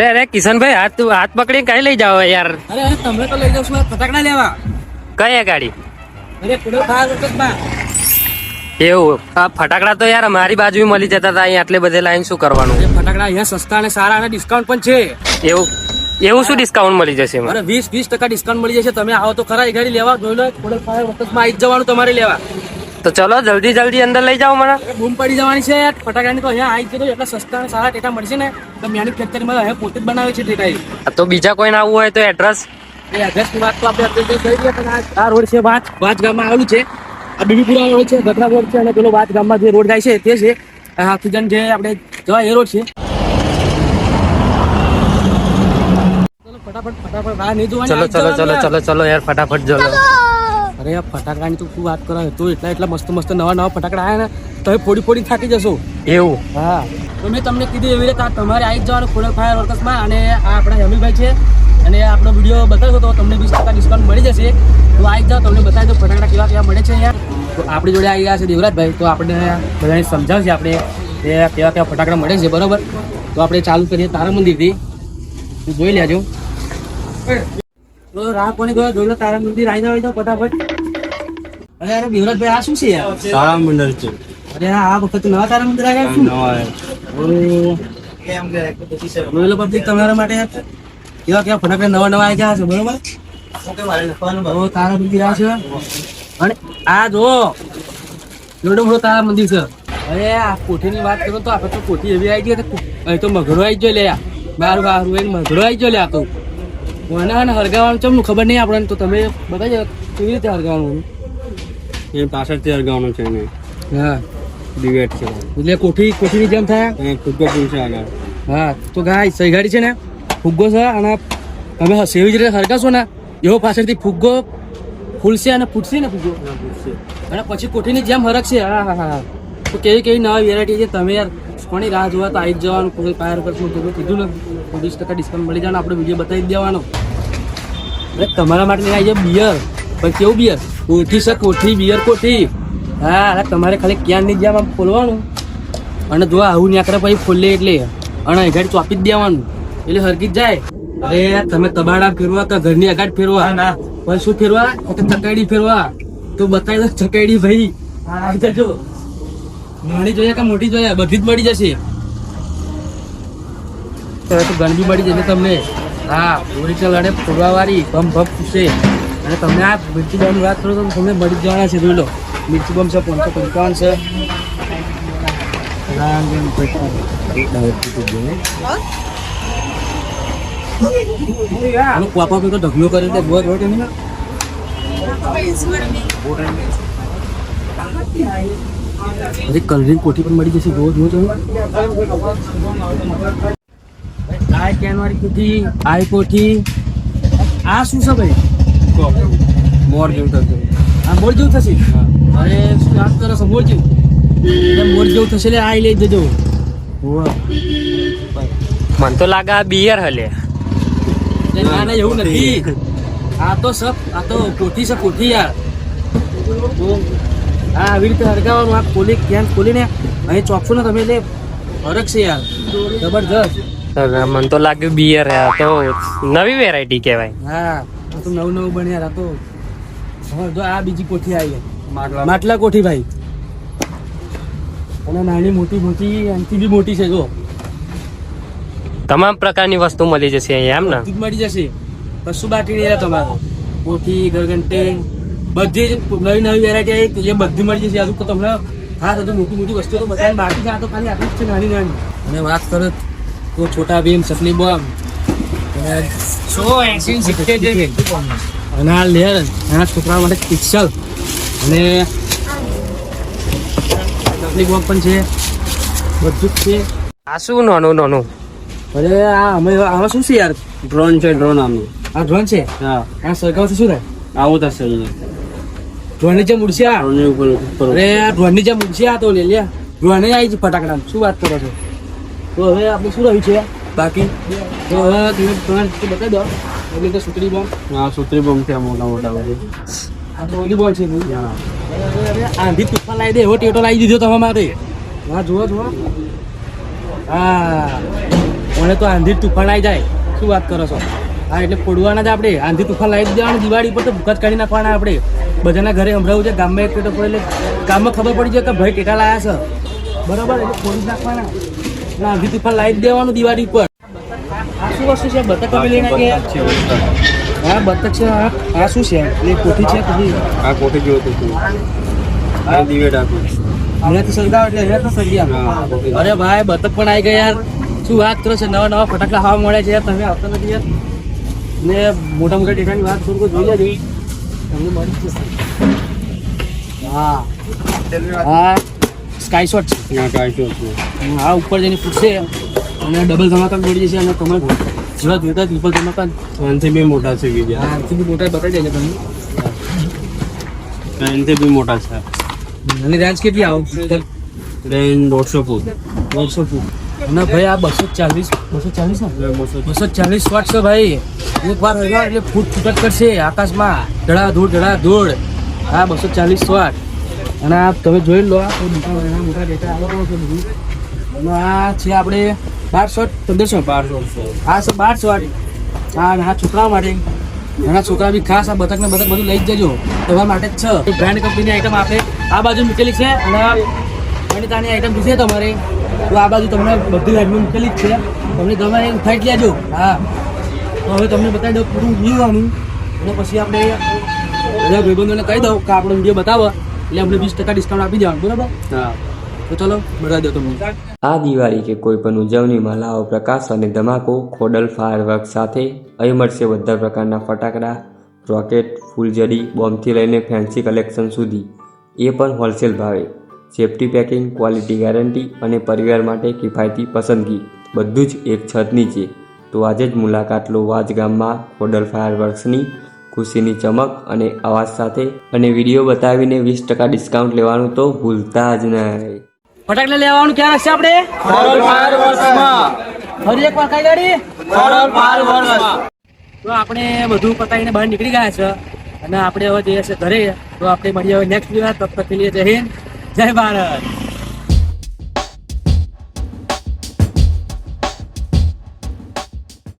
અરે અરે કિશનભાઈ હાથ હાથ પકડી કઈ લઈ જાઓ યાર. અરે અરે તમે તો લઈ જાવ છું ફટાકડા લેવા? કઈ ગાડી? અરે ખાસ વખતમાં એવું આ ફટાકડા તો યાર મારી બાજુ મળી જતા હતા અહીં આટલે બધે લાઈન શું કરવાનું? ફટાકડા અહીંયા સસ્તા અને સારા અને ડિસ્કાઉન્ટ પણ છે. એવું એવું શું ડિસ્કાઉન્ટ મળી જશે અરે વીસ વીસ ટકા ડિસ્કાઉન્ટ મળી જશે. તમે આવો તો ખરા એ ગાડી લેવા જોઈ લો થોડે વખતમાં આવી જવાનું તમારે લેવા. તો ચલો જલ્દી જલ્દી અંદર લઈ જાઓ મને. બૂમ પડી જવાની છે ફટાકડાની તો અહીંયા આવી જતો એટલા સસ્તા અને સારા ટેટા મળશે ને. તો મેન્યુફેક્ચરિંગમાં અહીંયા પોતે જ બનાવે છે ટેટા તો બીજા કોઈને આવવું હોય તો એડ્રેસ એ એડ્રેસની વાત તો આપણે અત્યારે કહી દઈએ પણ આ- રોડ છે વાત વાત ગામમાં આવેલું છે. આ બીબીપુરા રોડ છે ગઢડા રોડ છે અને પેલો વાત ગામમાં જે રોડ જાય છે તે છે. ઓક્સિજન જે આપણે જવા એ રોડ છે. ફટાફટ ફટાફટ રાહ નહીં જોવાની, ચલો ચલો ચલો ચલો ચલો યાર ફટાફટ ચલો. અરે આ ફટાકડાની તો વાત કરો તો એટલા એટલા મસ્ત મસ્ત નવા નવા ફટાકડા આવ્યા ને તમે ફોડી ફોડી થાકી જશો. એવું? હા. તો મેં તમને કીધું એવી રીતે આ તમારે આવી જ જવાનું ખોડલ ફાયર વર્કર્સમાં અને આ આપણા યમીભાઈ છે અને આપણો વીડિયો બતાવ્યો તો તમને વીસ ટકા ડિસ્કાઉન્ટ મળી જશે. તો આવી જ જાઓ તમને બતાવી દો ફટાકડા કેવા કેવા મળે છે અહીંયા. તો આપણી જોડે આવી ગયા છે દેવરાજભાઈ તો આપણે બધાને સમજાવશે આપણે કે કેવા કેવા ફટાકડા મળે છે બરોબર? તો આપણે ચાલુ કરીએ તારા મંદિરથી. જોઈ લેજો. તો રાહ કોની ગયો? જોઈ લો તારા મંદિર આવી જાવ ફટાફટ. અરે અરે દેવરાજભાઈ આ શું છે યાર? સારા મંડળ છે. અરે આ વખત નવા તારા મંદિર આવ્યા શું નવા જોઈ લો પબ્લિક તમારા માટે કેવા કેવા ફટાકડા નવા નવા આવી ગયા છે બરોબર? તારા મંદિર આ છે? અને આ જો જોડો મોટો તારા મંદિર છે. અરે આ કોઠીની વાત કરું તો આપણે તો કોઠી એવી આવી ગઈ અહીં તો મઘરો આવી ગયો લે બાર બાર મઘરો આવી ગયો લે આ તો. મને હરગાવાનું ચમનું ખબર નહીં આપણને? તો તમે બધા કેવી રીતે હરગાવાનું એ પાછળથી અરગાવનો છે ને હા. ડિબેટ છે. એટલે કોઠી કોઠીની જેમ થાય? એ પૂલ છે આગળ. હા તો ગાય સહી ગાડી છે ને? ફુગ્ગો છે અને તમે સેવી જ રીતે હરગાશો ને એવો પાછળથી ફુગ્ગો ફૂલશે અને ફૂટશે ને ફુગ્ગો? અને પછી કોઠીની જેમ હરકશે. હા હા હા. તો કેવી કેવી નવી વેરાયટી છે? તમે યાર કોની રાહ જોવા? તો આવી જ જવાનું. કોઈ પાયર પર શું કીધું કીધું ને વીસ ટકા ડિસ્કાઉન્ટ મળી જવાનું આપણે વીડિયો બતાવી દેવાનો. તમારા માટે આવી જાય બિયર પણ કેવું બિયર કોઠી છે કોઠી બિયર કોઠી હા અરે તમારે ખાલી ક્યાં નહીં આમ ખોલવાનું અને જો આવું નીકળે પછી ખોલે એટલે અને અગાડી ચોપી જ દેવાનું. એટલે હરકી જ જાય. અરે તમે તબાડા ફેરવા કે ઘરની અગાડ ફેરવા? ના પણ શું ફેરવા? તો ચકડી ફેરવા. તો બતાવી દો ચકડી ભાઈ. આવી જજો. નાની જોઈએ કે મોટી જોઈએ? બધી જ મળી જશે. ગણબી મળી જશે તમને. હા ઓરિજિનલ અને ફોડવા વાળી ભમ ભમ પૂછે. અને તમને આ મિર્ચી બોમ્બ વાત કરો તો તમને મળી જવાના છે, જોઈ લો. મિર્ચી બોમ્બ છે, પાંચસો પંચાવન છે. પાપા પેલો ઢગલો કરે દે બહુ રોટ એની અરે કલરિંગ કોઠી પણ મળી જશે રોજ રોજ આ કેનવારી કોઠી આ કોઠી, આ શું છે ભાઈ? મોર જેવું થશે. આ મોર જેવું થશે? અરે શું વાત કરો છો? મોર જેવું? મોર જેવું થશે લે આ લઈ જજો. મને તો લાગે આ બિયર હલે. એટલે ના ના એવું નથી. આ તો સબ આ તો કોઠી છે કોઠી યાર. તો આ આવી રીતે હરગાવાનું આ ખોલી ક્યાં ખોલીને અહીં ચોકશો ને તમે એટલે ફરક છે યાર. જબરજસ્ત. મને તો લાગ્યું બિયર હે આ તો નવી વેરાયટી કહેવાય. હા. તો નવું નવું બન્યા યાર તો. હવે જો આ બીજી કોઠી આવી માટલા. માટલા કોઠી ભાઈ? અને નાની મોટી મોટી એનથી બી મોટી છે જો. તમામ પ્રકારની વસ્તુ મળી જશે અહીંયા એમ ને? બધું જ મળી જશે. કશું બાકી નહીં તમારો. કોઠી ગરગંટે બધી જ નવી નવી વેરાયટી આવી એ બધી મળી જશે. હજુ તમને હા તો મોટી મોટી વસ્તુઓ તો બધાને બાકી છે. આ તો ખાલી આટલી જ છે નાની નાની. અને વાત કરો તો છોટા ભીમ સપની બોમ્બ અને આ લેર એના છોકરા માટે પિક્સલ અને બોમ્બ પણ છે. બધું જ છે. આ શું નાનું નાનું? અરે આ અમે આમાં શું છે યાર? ડ્રોન છે ડ્રોન આમનું આ ડ્રોન છે? હા. આ સરગાવથી શું થાય આવું થશે ડ્રોનની જેમ ઉડશે આ? ડ્રોનની ઉપર ઉપર અરે આ ડ્રોનની જેમ ઉડશે આ તો લે લે. ડ્રોને આવી છે ફટાકડા શું વાત કરો છો? તો હવે આપણે શું રહ્યું છે? બાકી તમે બતાવી દો એટલે તો સુતરી બોમ્બ. હા સૂત્રી બોમ્બ છે મોટા મોટા બધી. ઓલી બોમ્બ છે આંધી તુફાન લાવી દે એવો ટેટો લાવી દીધો તમે મારે. હા જુઓ જુઓ. હા. મને તો આંધી તુફાન આવી જાય. શું વાત કરો છો? હા એટલે ફોડવાના જ આપણે. આંધી તુફાન લાવી દેવાનું દિવાળી પર તો ભૂખ જ કાઢી નાખવાના આપણે. બધાના ઘરે સંભળાવું છે ગામમાં એક ટેટો પડે એટલે ગામમાં ખબર પડી જાય કે ભાઈ ટેટા લાયા છે. બરાબર એટલે ફોડી નાખવાના. આંધી તુફાન લાવી દેવાનું દિવાળી પર આ શું વસ્તુ છે? બતક લઈને આવ્યા? હા બતક છે આ શું છે? એ કોઠી છે કોઠી? આ કોઠી જેવું હતું તું. આ દિવેટ સળગાવ એટલે તો સળગી હા. અરે ભાઈ બતક પણ આવી ગયા યાર. શું વાત કરો છો? નવા નવા ફટાકડા હવા મળે છે યાર. તમે આવતા નથી યાર. ને મોટા મોટા ટેટાની વાત થોડુંક જોઈ લેજો. તમને મળી જશે. હા. હા સ્કાય શોટ છે. ત્યાં કાંઈ શું હતું આ ઉપર જઈને પૂછશે. અને ડબલ ધમાકા મળી જશે અને તમે જેવા જોતા ત્રિપલ ધમાકા ત્રણથી બી મોટા છે બીજા ત્રણથી બી મોટા બતાવી દેજો તમને. ત્રણથી બી મોટા છે. અને રેન્જ કેટલી આવો? રેન્જ દોઢસો ફૂટ. દોઢસો ફૂટ. અને ભાઈ આ બસો. ચાલીસ બસો ચાલીસ બસો ચાલીસ. વોટ છે ભાઈ. એક વાર હજાર એટલે ફૂટ છૂટક કરશે આકાશમાં. ધડા ધૂળ ધડા ધૂળ હા બસો ચાલીસ વોટ અને આ તમે જોઈ લો આ મોટા મોટા ડેટા આવો છે બધું. આ છે આપણે બારસો પંદરસો બારસો. હા સર બારસો હા હા છોકરાઓ માટે. નાના છોકરા બી ખાસ આ બતક ને બતક બધું લઈ જજો. તમારા માટે જ છે. બ્રાન્ડ કંપનીની આઈટમ આપણે આ બાજુ મૂકેલી છે અને અનિતાની આઈટમ જોશે તમારે. તો આ બાજુ તમને બધી લાઈનમાં મૂકેલી જ છે. તમને તમે ઉઠાઈ લેજો. હા. તો હવે તમને બતાવી દઉં પૂરું જોવાનું અને પછી આપણે બધા ભાઈબંધોને કહી દઉં કે આપણો વીડિયો બતાવો. એટલે આપણે વીસ ટકા ડિસ્કાઉન્ટ આપી દેવાનું. બરાબર? હા. આ દિવાળી કે કોઈ પણ ઉજવણીમાં લાવો પ્રકાશ અને ધમાકો, ખોડલ, ફાયરવર્ક સાથે અહીં મળશે બધા પ્રકારના ફટાકડા, રોકેટ ફૂલજડી બોમ્બથી લઈને ફેન્સી કલેક્શન સુધી. એ પણ હોલસેલ ભાવે. સેફટી પેકિંગ, ક્વોલિટી ગેરંટી અને પરિવાર માટે કિફાયતી પસંદગી. બધું જ એક છત નીચે તો આજે જ મુલાકાત લો વાજ ગામમાં ખોડલ ફાયરવર્ક્સની ખુશીની ચમક અને અવાજ સાથે. અને વીડિયો બતાવીને વીસ ટકા ડિસ્કાઉન્ટ લેવાનું તો ભૂલતા જ નહીં. ફટાકડા લેવાનું ક્યાં રાખશે આપણે? ફરી એક વાર કઈ ગાડી તો આપણે બધું પતાવીને બહાર નીકળી ગયા છે. અને આપણે હવે જઈએ છીએ ઘરે. તો આપણે મળીએ હવે નેક્સ્ટ દિવસ તબ તક જય હિન્દ. જય ભારત.